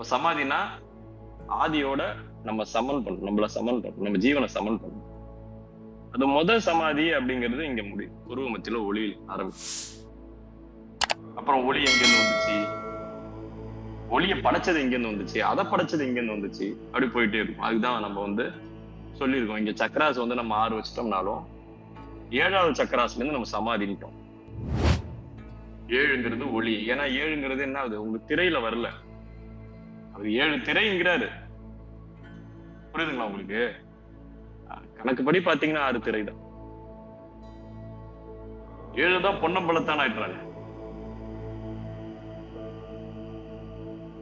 அப்ப சமாதினா ஆதியோட நம்ம சமன் பண்ணணும். நம்மள சமன் பண்ணணும். நம்ம ஜீவனை சமன் பண்ணணும். அது முதல் சமாதி அப்படிங்கிறது இங்க முடியும் உருவ மத்தியில ஒளி ஆரம்பிச்சு. அப்புறம் ஒளி எங்கிருந்து வந்துச்சு? ஒளிய படைச்சது எங்கிருந்து வந்துச்சு? அதை படைச்சது எங்கிருந்து வந்துச்சு? அப்படி போயிட்டே இருக்கும். அதுதான் நம்ம வந்து சொல்லியிருக்கோம். இங்க சக்கராஸ் வந்து நம்ம ஆறு வச்சிட்டோம்னாலும் ஏழாவது சக்கராஸ்ல இருந்து நம்ம சமாதிட்டோம் ஏழுங்கிறது ஒளி. ஏன்னா ஏழுங்கிறது என்ன ஆகுது? உங்களுக்கு திரையில வரல. அவர் ஏழு திரைங்கிறாரு. புரியுதுங்களா உங்களுக்கு? கணக்கு கணக்குப்படி பாத்தீங்கன்னா ஆறு திரை தான். ஏழுதான் பொன்னம்பலத்தான் ஆயிட்டாங்க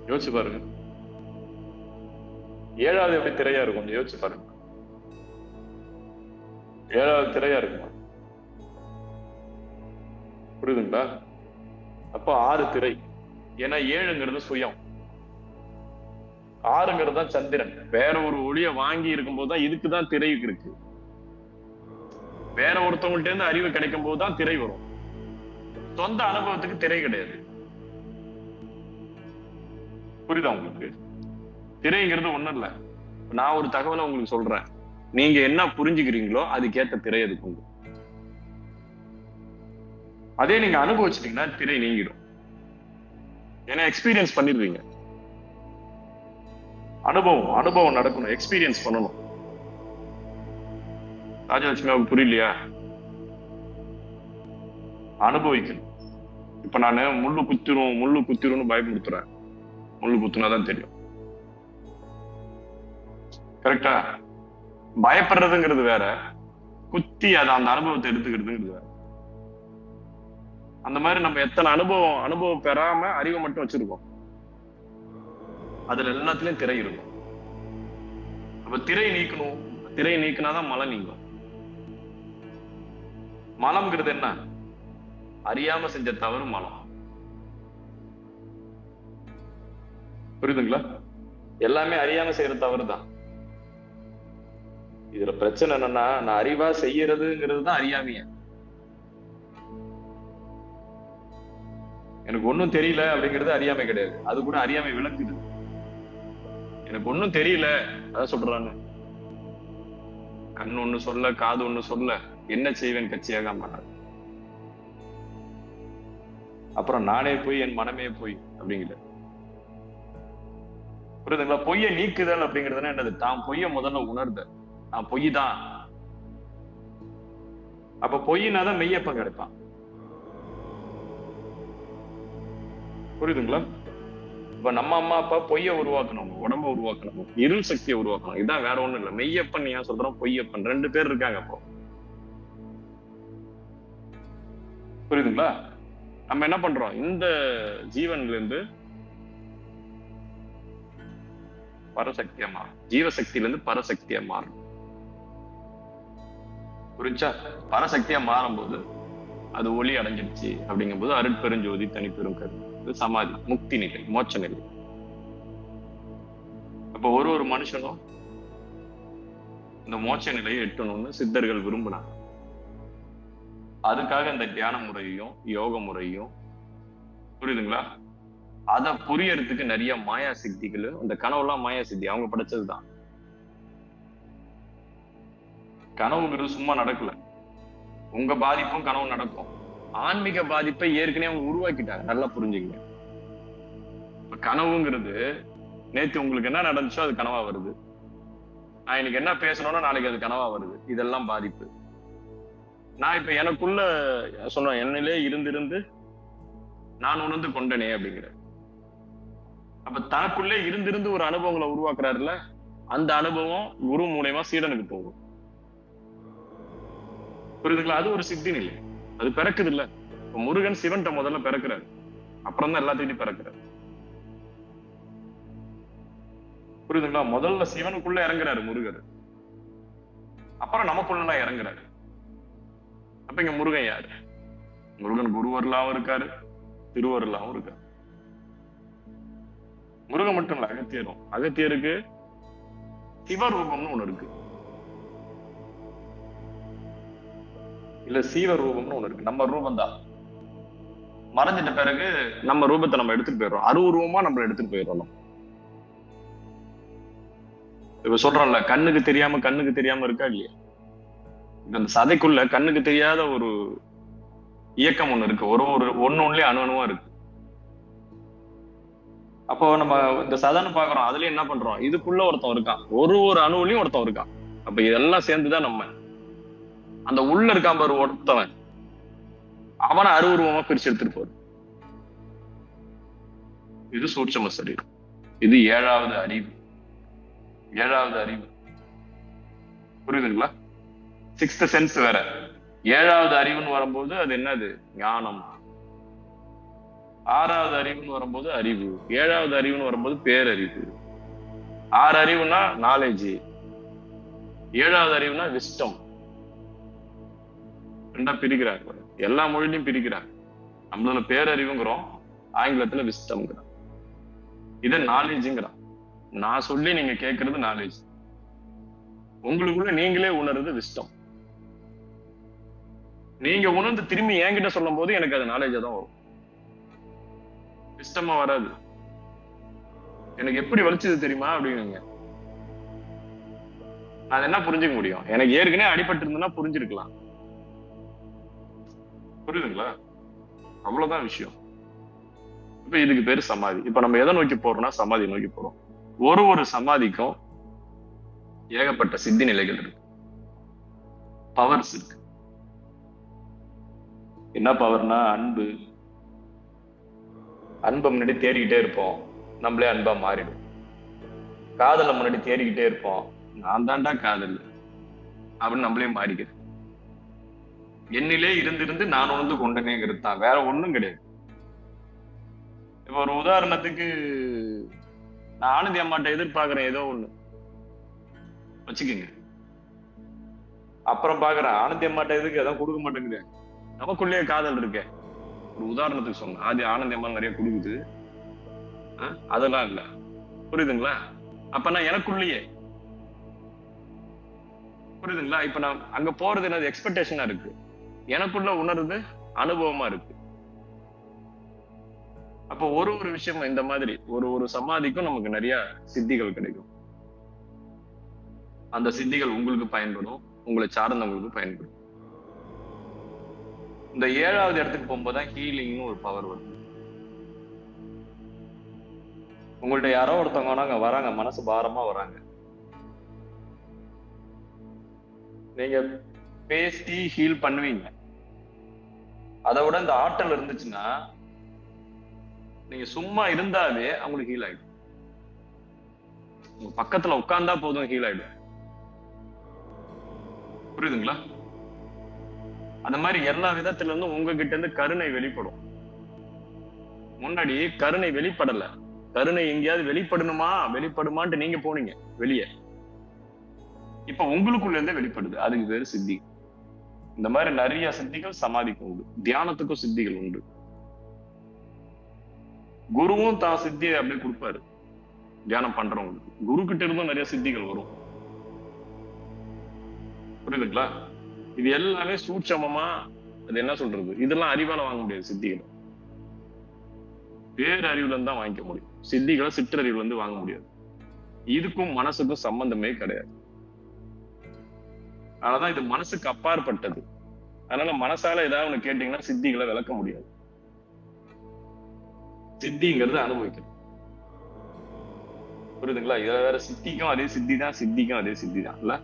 யோசிச்சு பாருங்க. ஏழாவது எப்படி திரையா இருக்கும்? கொஞ்சம் யோசிச்சு பாருங்க. ஏழாவது திரையா இருக்குமா. புரியுதுங்களா? அப்போ ஆறு திரை. ஏன்னா ஏழுங்கிறது சுயம். ஆறுங்கிறது தான் சந்திரன். வேற ஒரு ஒளிய வாங்கி இருக்கும்போது தான் இதுக்கு தான் திரை இருக்கு. வேற ஒருத்தவங்கள்ட்ட இருந்து அறிவு கிடைக்கும் போது தான் திரை வரும். சொந்த அனுபவத்துக்கு திரை கிடையாது. புரியுதா உங்களுக்கு? திரைங்கிறது ஒண்ணும் இல்ல. நான் ஒரு தகவலை உங்களுக்கு சொல்றேன். நீங்க என்ன புரிஞ்சுக்கிறீங்களோ அதுக்கேத்த திரை அதுக்கு உண்டு அதே நீங்க அனுபவிச்சிட்டீங்கன்னா திரை நீங்கிடும். ஏன்னா எக்ஸ்பீரியன்ஸ் பண்ணிடுவீங்க. அனுபவம் அனுபவம் நடக்கணும் எக்ஸ்பீரியன்ஸ் பண்ணணும். ராஜலட்சுமி அவங்க புரியலையா? அனுபவிக்கணும். இப்ப நானு முள்ளு குத்திரும் முள்ளு குத்திரும்னு பயப்படுத்துறேன் முள்ளு குத்துனாதான் தெரியும். கரெக்டா பயப்படுறதுங்கிறது வேற. குத்தி அதை அந்த அனுபவத்தை எடுத்துக்கிறதுங்கிறது வேற. அந்த மாதிரி நம்ம எத்தனை அனுபவம் அனுபவம் பெறாம அறிவை மட்டும் வச்சிருக்கோம். அதுல எல்லாத்துலயும் திரை இருக்கும். அப்ப திரை நீக்கணும். திரை நீக்கினாதான் மலம் நீங்கும். மலம்ங்கிறது என்ன? அறியாம செஞ்ச தவறு மலம். புரியுதுங்களா? எல்லாமே அறியாம செய்யற தவறு தான் இதுல பிரச்சனை என்னன்னா நான் அறிவா செய்யறதுங்கிறது தான் அறியாமைய. எனக்கு ஒன்னும் தெரியல அப்படிங்கிறது அறியாமை கிடையாது. அது கூட அறியாமை விளக்குது எனக்கு ஒன்னும் தெரியல. அதான் சொல்றாங்க. கண் ஒண்ணு சொல்ல காது ஒண்ணு சொல்ல என்ன செய்வேன் கட்சியாக மாட்டார் அப்புறம் நானே போய் என் மனமே போய் அப்படிங்கிற. புரியுதுங்களா? பொய்யை நீக்குதல் அப்படிங்கிறதுனா என்னது? தான் பொய்ய முதல்ல உணர்ந்த நான் பொய் தான். அப்ப பொய்னாதான் மெய்யப்பம் கிடைப்பான். புரியுதுங்களா? இப்ப நம்ம அம்மா அப்பா பொய்ய உருவாக்கணும். உடம்ப உருவாக்கணும். இருள் சக்தியை உருவாக்கணும். இதான் வேற ஒண்ணும் இல்ல. மெய்யப்பன் ஏன் சொல்றோம் பொய்யப்பன். ரெண்டு பேர் இருக்காங்க அப்போ புரியுதுங்களா? நம்ம என்ன பண்றோம்? இந்த ஜீவன்ல இருந்து பரசக்தியா மாறும். ஜீவசக்தியில இருந்து பரசக்தியா மாறும் புரிஞ்சா? பரசக்தியா மாறும்போது அது ஒளி அடைஞ்சிடுச்சு அப்படிங்கும்போது அருட்பெருஞ்சோதி தனிப்பெரும் கருத்து வந்து சமாதி முக்தி நிலை மோட்ச நிலை. அப்ப ஒரு ஒரு மனுஷனும் இந்த மோட்ச நிலையை எட்டணும்னு சித்தர்கள் விரும்பினாங்க. அதுக்காக இந்த தியான முறையும் யோக முறையும் புரியுதுங்களா? அத புரியறதுக்கு நிறைய மாயா சக்திகள் அந்த கனவுலாம் மாயா சக்தி அவங்க படைச்சதுதான். கனவுங்கிறது சும்மா நடக்கல. உங்க பாதிப்பும் கனவு நடக்கும். ஆன்மீக பாதிப்பை ஏற்கனவே அவங்க உருவாக்கிட்டாங்க. நல்லா புரிஞ்சுங்க இப்ப கனவுங்கிறது நேத்து உங்களுக்கு என்ன நடந்துச்சோ அது கனவா வருது. நான் இன்னைக்கு என்ன பேசணும்னா நாளைக்கு அது கனவா வருது. இதெல்லாம் பாதிப்பு. நான் இப்ப எனக்குள்ள சொன்னேன் என்னிலே இருந்திருந்து நான் உணர்ந்து கொண்டனே அப்படிங்கிற அப்ப தனக்குள்ளே இருந்திருந்து ஒரு அனுபவங்களை உருவாக்குறாருல அந்த அனுபவம் குரு மூலயமா சீடனுக்கு போகும். புரியுதுங்களா? அது ஒரு சித்தி நிலை. அது பிறக்குது இல்ல இப்ப முருகன் சிவன்ட்ட முதல்ல பிறக்கிறாரு. அப்புறம் தான் எல்லாத்தையும் பிறக்கிறாரு. புரியுதுங்களா? முதல்ல சிவனுக்குள்ள இறங்குறாரு முருகர். அப்புறம் நமக்குள்ள இறங்குறாரு. அப்ப இங்க முருகன் யாரு? முருகன் குருவர்லாவும் இருக்காரு திருவருளாவும் இருக்காரு. முருகன் மட்டும் இல்ல அகத்தியரும். அகத்தியருக்கு சிவரூபம்னு ஒண்ணு இருக்கு. இல்ல சீவ ரூபம்னு ஒண்ணு இருக்கு. நம்ம ரூபம் தான் மறைஞ்சிட்ட பிறகு நம்ம ரூபத்தை நம்ம எடுத்துட்டு போயிடுறோம். அருவுருவமா நம்ம எடுத்துட்டு போயிடுறோம் இப்ப சொல்றோம்ல கண்ணுக்கு தெரியாம கண்ணுக்கு தெரியாம இருக்கா இல்லையா? அந்த இந்த சதைக்குள்ள கண்ணுக்கு தெரியாத ஒரு இயக்கம் ஒண்ணு இருக்கு. ஒரு ஒரு ஒண்ணு ஒண்ணுலயே அணு அணுவா இருக்கு. அப்போ நம்ம இந்த சதைன்னு பாக்குறோம். அதுலயும் என்ன பண்றோம்? இதுக்குள்ள ஒருத்தன் இருக்கான். ஒரு ஒரு அணுவுலயும் ஒருத்தன் இருக்கான். அப்ப இதெல்லாம் சேர்ந்துதான் நம்ம அந்த உள்ள இருக்கான் பாரு ஒருத்தவன். அவனை அருவுருவமா பிரிச்சு எடுத்துட்டு போறது இது சூட்சம சரீரம். இது ஏழாவது அறிவு. ஏழாவது அறிவு. புரியுதுங்களா? சிக்ஸ்த் சென்ஸ் வேற. ஏழாவது அறிவுன்னு வரும்போது அது என்னது? ஞானம். ஆறாவது அறிவுன்னு வரும்போது அறிவு. ஏழாவது அறிவுன்னு வரும்போது பேரறிவு. ஆறு அறிவுனா நாலேஜ் ஏழாவது அறிவுனா விஸ்டம் ரெண்டா பிரிக்கிறார் எல்லா மொழிலையும் பிரிக்கிறார் நம்மளோட பேரறிவுங்கிறோம் ஆங்கிலத்துல விஸ்டம்ங்கிறோம் இத நாலேஜுங்கிறான் நான் சொல்லி நீங்க கேட்கறது நாலேஜ் உங்களுக்குள்ள நீங்களே உணர்றது விஸ்டம் நீங்க உணர்ந்து திரும்பி என்கிட்ட சொல்லும் போது எனக்கு அது நாலேஜா தான் வரும். விஸ்டமா வராது. எனக்கு எப்படி வலிச்சது தெரியுமா அப்படிங்க அது என்ன புரிஞ்சுக்க முடியும்? எனக்கு ஏற்கனவே அடிபட்டு இருந்ததுன்னா புரிஞ்சிருக்கலாம். புரியுதுங்களா? அவ்வளவுதான் விஷயம். இப்ப இதுக்கு பேரு சமாதி. இப்ப நம்ம எதை நோக்கி போறோம்னா சமாதி நோக்கி போறோம். ஒரு ஒரு சமாதிக்கும் ஏகப்பட்ட சித்தி நிலைகள் இருக்கு. பவர்ஸ் இருக்கு. என்ன பவர்னா அன்பு. அன்பை முன்னாடி தேடிக்கிட்டே இருப்போம். நம்மளே அன்பா மாறிடும் காதலை முன்னாடி தேடிக்கிட்டே இருப்போம். நான் தாண்டா காதல். அப்படின்னு நம்மளே மாறிக்கிறேன் என்னிலே இருந்திருந்து நான் உணர்ந்து கொண்டனேங்கிறது தான். வேற ஒன்றும் கிடையாது. இப்ப ஒரு உதாரணத்துக்கு நான் ஆனந்தி அம்மாட்ட எதிர்பார்க்கிறேன் ஏதோ ஒண்ணு. வச்சுக்கோங்க. அப்புறம் பாக்குறேன் ஆனந்தி அம்மாட்ட எதுக்கு எதாவது கொடுக்க மாட்டேங்குது நமக்குள்ளேயே காதல் இருக்கே. ஒரு உதாரணத்துக்கு சொன்னேன். ஆதி ஆனந்தி அம்மா நிறைய கொடுக்குது. அதெல்லாம் இல்ல. புரியுதுங்களா? அப்ப நான் எனக்குள்ளேயே. புரியுதுங்களா? இப்ப நான் அங்க போறது என்னது எக்ஸ்பெக்டேஷனா இருக்கு. எனக்குள்ள உணர்ந்து அனுபவமா இருக்கு. அப்போ ஒரு ஒரு விஷயம் இந்த மாதிரி ஒரு ஒரு சமாதிக்கும் நமக்கு நிறைய சித்திகள் கிடைக்கும். அந்த சித்திகள் உங்களுக்கு பயன்படும் உங்களை சார்ந்தவங்களுக்கு பயன்படும். இந்த ஏழாவது இடத்துக்கு போகும்போதுதான் ஹீலிங்னு ஒரு பவர் வருது. உங்கள்ட்ட யாரோ ஒருத்தவங்க வேணா அங்க வராங்க மனசு பாரமா வராங்க. நீங்க பேசி ஹீல் பண்ணுவீங்க. அதை விட இந்த ஆற்றல் இருந்துச்சுன்னா நீங்க சும்மா இருந்தாலே அவங்களுக்கு ஹீல் ஆயிடும். உங்க பக்கத்துல உட்கார்ந்தா போதும் ஹீல் ஆயிடும். புரியுதுங்களா? அந்த மாதிரி எல்லா விதத்துல இருந்தும் உங்ககிட்ட இருந்து கருணை வெளிப்படும். முன்னாடி கருணை வெளிப்படல. கருணை எங்கேயாவது வெளிப்படணுமா? வெளிப்படுமான்ட்டு நீங்க போனீங்க வெளியே. இப்ப உங்களுக்குள்ள இருந்தே வெளிப்படுது. அதுக்கு பேரு சித்தி. இந்த மாதிரி நிறைய சித்திகள் சமாதிக்கு உண்டு. தியானத்துக்கும் சித்திகள் உண்டு. குருவும் தான் சித்தியை அப்படியே கொடுப்பாரு. தியானம் பண்றவங்களுக்கு. குரு கிட்ட இருந்தும் நிறைய சித்திகள் வரும். புரியுதுங்களா? இது எல்லாமே சூட்சமமா அது என்ன சொல்றது? இதெல்லாம் அறிவால வாங்க முடியாது சித்திகளை. பேரறிவுல இருந்து தான் வாங்கிக்க முடியும். சித்திகளை சிற்றறிவுல இருந்து வாங்க முடியாது. இதுக்கும் மனசுக்கும் சம்பந்தமே கிடையாது. அதனாலதான் இது மனசுக்கு அப்பாற்பட்டது. அதனால மனசால ஏதாவது ஒண்ணு கேட்டீங்கன்னா சித்திகளை விளக்க முடியாது. சித்திங்கிறது அனுபவிக்கணும். புரியுதுங்களா? இதுல வேற சித்திக்கும் அதே சித்தி தான் சித்திக்கும் அதே சித்தி தான் இல்ல?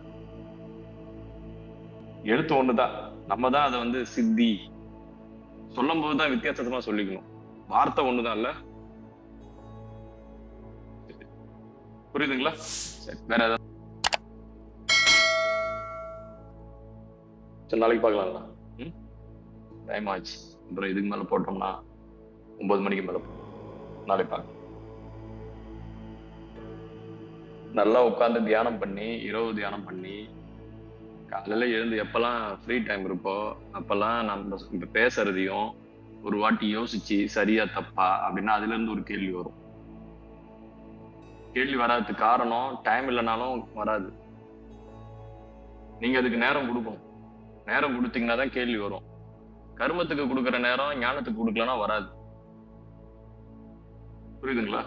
எழுத்து ஒண்ணுதான். நம்ம தான் அதை வந்து சித்தி சொல்லும் போதுதான் வித்தியாசமா சொல்லிக்கணும். வார்த்தை ஒண்ணுதான் இல்ல? புரியுதுங்களா? சரி வேற ஏதாவது சரி நாளைக்கு பார்க்கலாங்களா ம். டைம் ஆச்சு. அப்புறம் இதுக்கு மேல போட்டோம்னா ஒன்பது மணிக்கு மேல நாளைக்கு பார்க்கலாம். நல்லா உட்கார்ந்து தியானம் பண்ணி இரவு தியானம் பண்ணி காலையில எழுந்து எப்பெல்லாம் ஃப்ரீ டைம் இருப்போ அப்பெல்லாம் நம்ம இப்ப பேசுறதையும் ஒரு வாட்டி யோசிச்சு சரியா தப்பா அப்படின்னா அதுல இருந்து ஒரு கேள்வி வரும். கேள்வி வராததுக்கு காரணம் டைம் இல்லைனாலும் வராது. நீங்க அதுக்கு நேரம் கொடுக்கணும். நேரம் கொடுத்தீங்கன்னா தான் கேள்வி வரும். கர்மத்துக்கு கொடுக்குற நேரம் ஞானத்துக்கு கொடுக்கலன்னா வராது. புரியுதுங்களா?